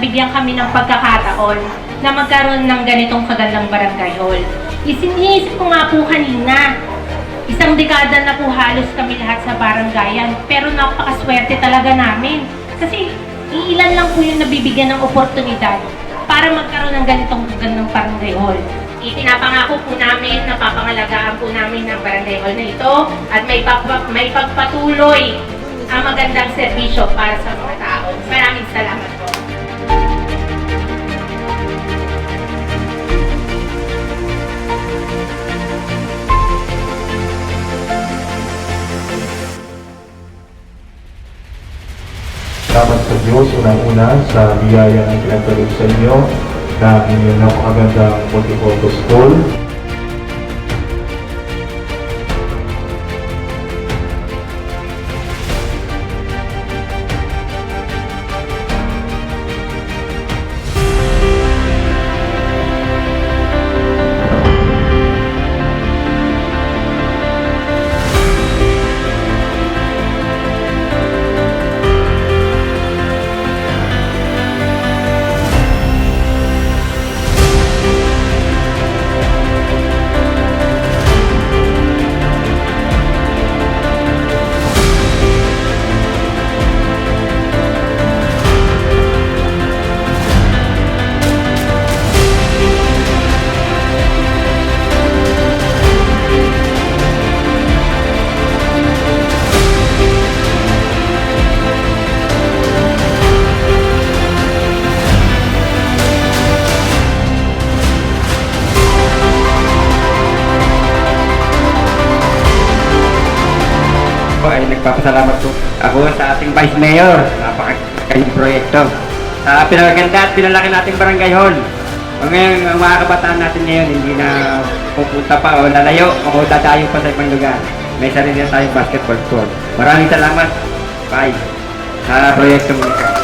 nabigyan kami ng pagkakataon na magkaroon ng ganitong kagandang barangay hall. Isiniisip ko nga po kanina, isang dekada na po halos kami lahat sa barangayan, pero napakaswerte talaga namin. Kasi iilan lang po yung nabibigyan ng oportunidad para magkaroon ng ganitong kagandang barangay hall. Itinapangako po namin na papangalagaan po namin ng barangay hall na ito at may, pagpa- may pagpatuloy ang magandang serbisyo para sa mga. Maraming salamat po. Salamat sa Diyos unang-una sa biyaya ng pinagkalog sa inyo na inyong napakagandang multi-photo school. Po ay nagpapasalamat po ako sa ating Vice Mayor. Napakagandang proyekto. Sa pinagaganda at pinalaki nating barangay hall. O ngayon, ang mga kabataan natin ngayon, hindi na pupunta pa o lalayo o dadayo pa sa ibang lugar. May sarili na tayong basketball court. Maraming salamat, Vice, sa proyekto mo ito.